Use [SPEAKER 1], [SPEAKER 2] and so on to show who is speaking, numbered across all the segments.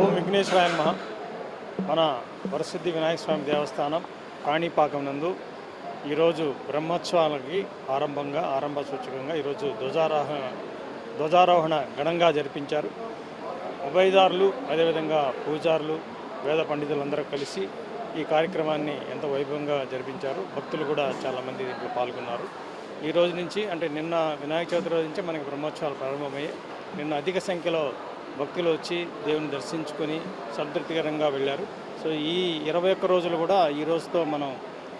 [SPEAKER 1] ఓం విఘ్నేశ్వరాయన్మ మన వరసిద్ధి వినాయక స్వామి దేవస్థానం కాణిపాకం నందు ఈరోజు బ్రహ్మోత్సవాలకి ఆరంభంగా ఆరంభ సూచకంగా ఈరోజు ధ్వజారోహణ ధ్వజారోహణ ఘనంగా జరిపించారు. ఉభయదారులు అదేవిధంగా పూజారులు వేద పండితులందరూ కలిసి ఈ కార్యక్రమాన్ని ఎంత వైభవంగా జరిపించారు. భక్తులు కూడా చాలామంది దీంట్లో పాల్గొన్నారు. ఈ రోజు నుంచి అంటే నిన్న వినాయక చవితి రోజు నుంచి మనకి బ్రహ్మోత్సవాలు ప్రారంభమయ్యాయి. నిన్న అధిక సంఖ్యలో భక్తులు వచ్చి దేవుని దర్శించుకొని సంతృప్తికరంగా వెళ్ళారు. సో ఈ ఇరవై ఒక్క రోజులు కూడా ఈ రోజుతో మనం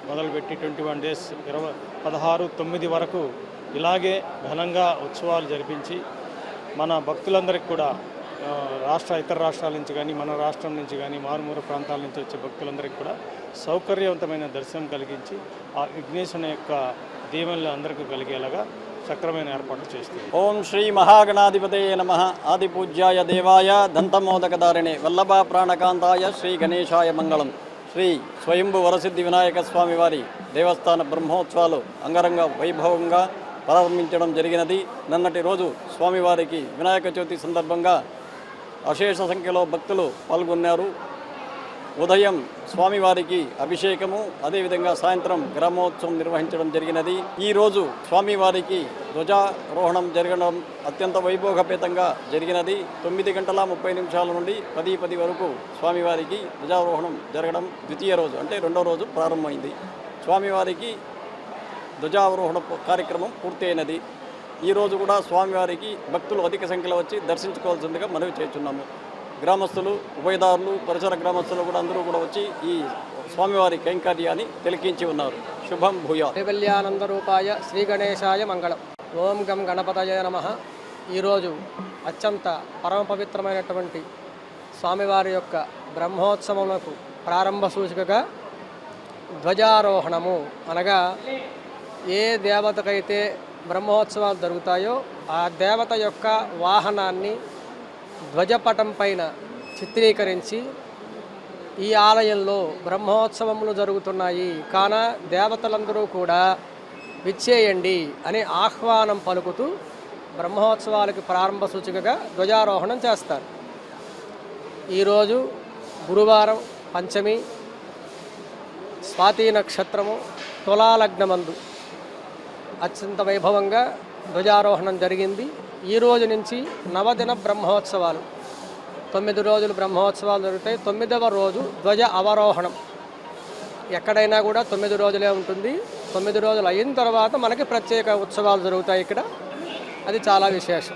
[SPEAKER 1] మొదలుపెట్టి ట్వంటీ వన్ డేస్ ఇరవై పదహారు తొమ్మిది వరకు ఇలాగే ఘనంగా ఉత్సవాలు జరిపించి మన భక్తులందరికీ కూడా రాష్ట్ర ఇతర రాష్ట్రాల నుంచి కానీ మన రాష్ట్రం నుంచి కానీ మారుమూర ప్రాంతాల నుంచి వచ్చే భక్తులందరికీ కూడా సౌకర్యవంతమైన దర్శనం కలిగించి ఆ విఘ్నేశ్వరుని యొక్క దీవెనలు అందరికీ కలిగేలాగా సక్రమైన ఏర్పాట్లు చేస్తుంది.
[SPEAKER 2] ఓం శ్రీ మహాగణాధిపతయ నమ. ఆదిపూజ్యాయ దేవాయ దంతమోదకదారిణి వల్లభ ప్రాణకాంతాయ శ్రీ గణేశాయ మంగళం. శ్రీ స్వయంభు వరసిద్ధి వినాయక స్వామి వారి దేవస్థాన బ్రహ్మోత్సవాలు అంగరంగ వైభవంగా ప్రారంభించడం జరిగినది. నిన్నటి రోజు స్వామివారికి వినాయక చవితి సందర్భంగా అశేష సంఖ్యలో భక్తులు పాల్గొన్నారు. ఉదయం స్వామివారికి అభిషేకము అదేవిధంగా సాయంత్రం గ్రామోత్సవం నిర్వహించడం జరిగినది. ఈరోజు స్వామివారికి ధ్వజారోహణం జరగడం అత్యంత వైభోగపేతంగా జరిగినది. తొమ్మిది గంటల ముప్పై నిమిషాల నుండి పది పది వరకు స్వామివారికి ధ్వజారోహణం జరగడం ద్వితీయ రోజు అంటే రెండో రోజు ప్రారంభమైంది. స్వామివారికి ధ్వజారోహణ కార్యక్రమం పూర్తయినది. ఈరోజు కూడా స్వామివారికి భక్తులు అధిక సంఖ్యలో వచ్చి దర్శించుకోవాల్సిందిగా మనవి చేస్తున్నాము. గ్రామస్తులు ఉభయదారులు పరిసర గ్రామస్తులు కూడా అందరూ కూడా వచ్చి ఈ స్వామివారి కైంకర్యాన్ని తిలకించి ఉన్నారు. శుభం భూయా
[SPEAKER 3] కైవల్యానందరూపాయ శ్రీ గణేశాయ మంగళం. ఓం గం గణపతయ నమ. ఈరోజు అత్యంత పరమ పవిత్రమైనటువంటి స్వామివారి యొక్క బ్రహ్మోత్సవములకు ప్రారంభ సూచికగా ధ్వజారోహణము అనగా ఏ దేవతకైతే బ్రహ్మోత్సవాలు జరుగుతాయో ఆ దేవత యొక్క వాహనాన్ని ధ్వజపటం పైన చిత్రీకరించి ఈ ఆలయంలో బ్రహ్మోత్సవములు జరుగుతున్నాయి. కాన దేవతలందరూ కూడా విచ్చేయండి అని ఆహ్వానం పలుకుతూ బ్రహ్మోత్సవాలకి ప్రారంభ సూచికగా ధ్వజారోహణం చేస్తారు. ఈరోజు గురువారం పంచమి స్వాతి నక్షత్రము తులాలగ్నమందు అత్యంత వైభవంగా ధ్వజారోహణం జరిగింది. ఈ రోజు నుంచి నవదిన బ్రహ్మోత్సవాలు. తొమ్మిది రోజులు బ్రహ్మోత్సవాలు జరుగుతాయి. తొమ్మిదవ రోజు ధ్వజ అవరోహణం. ఎక్కడైనా కూడా తొమ్మిది రోజులే ఉంటుంది. తొమ్మిది రోజులు అయిన తర్వాత మనకి ప్రత్యేక ఉత్సవాలు జరుగుతాయి ఇక్కడ. అది చాలా విశేషం.